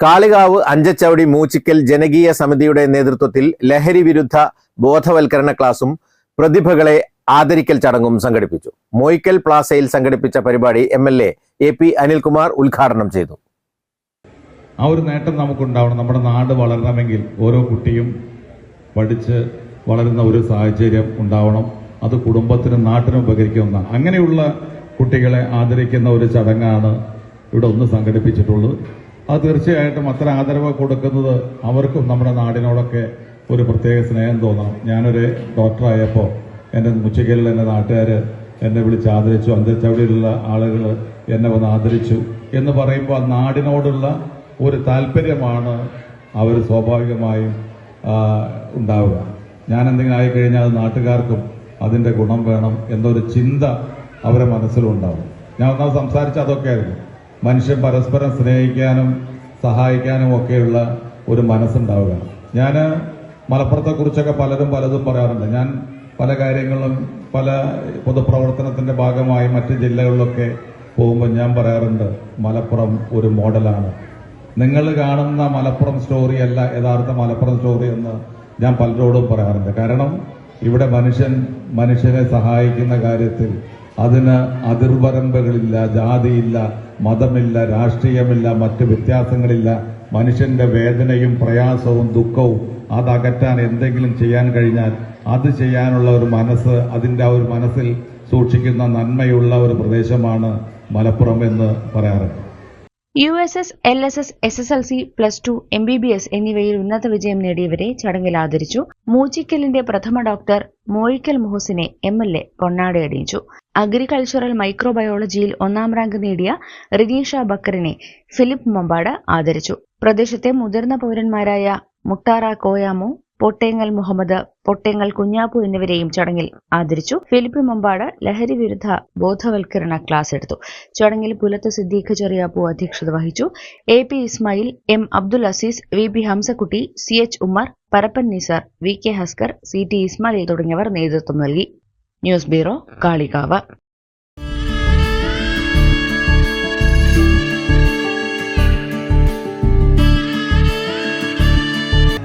Kalikavu Anchachavadi Moochikkal ജനകീയ സമിതിയുടെ നേതൃത്വത്തിൽ ലഹരി വിരുദ്ധ ബോധവൽക്കരണ ക്ലാസും പ്രതിഭകളെ ആദരിക്കൽ ചടങ്ങും സംഘടിപ്പിച്ചു. മോയ്ക്കൽ പ്ലാസയിൽ സംഘടിപ്പിച്ച പരിപാടി M L A A P Anilkumar ഉദ്ഘാടനം ചെയ്തു. ആ ഒരു നേട്ടം നമുക്കുണ്ടാവണം. നമ്മുടെ നാട് വളരണമെങ്കിൽ ഓരോ കുട്ടിയും പഠിച്ച് വളരുന്ന ഒരു സാഹചര്യം ഉണ്ടാവണം. അത് കുടുംബത്തിനും നാട്ടിനും ഉപകരിക്കുന്ന അങ്ങനെയുള്ള കുട്ടികളെ ആദരിക്കുന്ന ഒരു ചടങ്ങാണ് ഇവിടെ ഒന്ന് സംഘടിപ്പിച്ചിട്ടുള്ളത്. അത് തീർച്ചയായിട്ടും അത്ര ആദരവ് കൊടുക്കുന്നത് അവർക്കും നമ്മുടെ നാടിനോടൊക്കെ ഒരു പ്രത്യേക സ്നേഹം തോന്നണം. ഞാനൊരു ഡോക്ടറായപ്പോൾ എന്റെ മുച്ചക്കലിൽ എന്റെ നാട്ടുകാർ എന്നെ വിളിച്ച് ആദരിച്ചു. അന്തരിച്ചവിടെയുള്ള ആളുകൾ എന്നെ വന്ന് ആദരിച്ചു എന്ന് പറയുമ്പോൾ നാടിനോടുള്ള ഒരു താല്പര്യമാണ് അവർ സ്വാഭാവികമായും ഉണ്ടാവുക. ഞാൻ എന്തെങ്കിലും ആയിക്കഴിഞ്ഞാൽ അത് നാട്ടുകാർക്കും അതിന്റെ ഗുണം വേണം എന്നൊരു ചിന്ത അവരെ മനസ്സിലുണ്ടാവും. ഞാൻ ഒന്നാമത് സംസാരിച്ച അതൊക്കെയായിരുന്നു മനുഷ്യൻ പരസ്പരം സ്നേഹിക്കാനും സഹായിക്കാനും ഒക്കെയുള്ള ഒരു മനസ്സുണ്ടാവുക. ഞാൻ മലപ്പുറത്തെക്കുറിച്ചൊക്കെ പലരും പലതും പറയാറുണ്ട്. ഞാൻ പല കാര്യങ്ങളും പല പൊതുപ്രവർത്തനത്തിന്റെ ഭാഗമായി മറ്റ് ജില്ലകളിലൊക്കെ പോകുമ്പോൾ ഞാൻ പറയാറുണ്ട് മലപ്പുറം ഒരു മോഡലാണ്. നിങ്ങൾ കാണുന്ന മലപ്പുറം സ്റ്റോറി അല്ല യഥാർത്ഥ മലപ്പുറം സ്റ്റോറി എന്ന് ഞാൻ പലരോടും പറയാറുണ്ട്. കാരണം ഇവിടെ മനുഷ്യൻ മനുഷ്യനെ സഹായിക്കുന്ന കാര്യത്തിൽ അതിന് അതിർവരമ്പുകളില്ല ജാതിയില്ല മതമില്ല രാഷ്ട്രീയമില്ല മറ്റ് വ്യത്യാസങ്ങളില്ല. മനുഷ്യന്റെ വേദനയും പ്രയാസവും ദുഃഖവും അതകറ്റാൻ എന്തെങ്കിലും ചെയ്യാൻ കഴിഞ്ഞാൽ അത് ചെയ്യാനുള്ള ഒരു മനസ്സ് അതിന്റെ ആ ഒരു മനസ്സിൽ സൂക്ഷിക്കുന്ന നന്മയുള്ള ഒരു പ്രദേശമാണ് മലപ്പുറം എന്ന് പറയാറുണ്ട്. U S S L S S S S L C plus two M B B S എന്നിവയിൽ ഉന്നത വിജയം നേടിയവരെ ചടങ്ങിൽ ആദരിച്ചു. മൂച്ചിക്കലിന്റെ പ്രഥമ ഡോക്ടർ മോയിക്കൽ മുഹസിനെ എം എൽ എ പൊന്നാടി അണിയിച്ചു. അഗ്രികൾച്ചറൽ മൈക്രോബയോളജിയിൽ ഒന്നാം റാങ്ക് നേടിയ റിനീഷ ബക്കറിനെ ഫിലിപ്പ് മമ്പാട് ആദരിച്ചു. പ്രദേശത്തെ മുതിർന്ന പൗരന്മാരായ മുട്ടാറ കോയാമോ പൊട്ടേങ്ങൽ മുഹമ്മദ് പൊട്ടേങ്ങൽ കുഞ്ഞാപ്പു എന്നിവരെയും ചടങ്ങിൽ ആദരിച്ചു. ഫിലിപ്പ് മമ്പാട് ലഹരി വിരുദ്ധ ബോധവൽക്കരണ ക്ലാസ് എടുത്തു. ചടങ്ങിൽ പുലത്ത് സിദ്ദീഖ് ചെറിയാപ്പു അധ്യക്ഷത വഹിച്ചു. A P Ismail M Abdul Azeez V P Hamsakutty C H Ummer Parappan Nisar V K Haskar C T Ismail തുടങ്ങിയവർ നേതൃത്വം നൽകി. News bureau Kalikavu.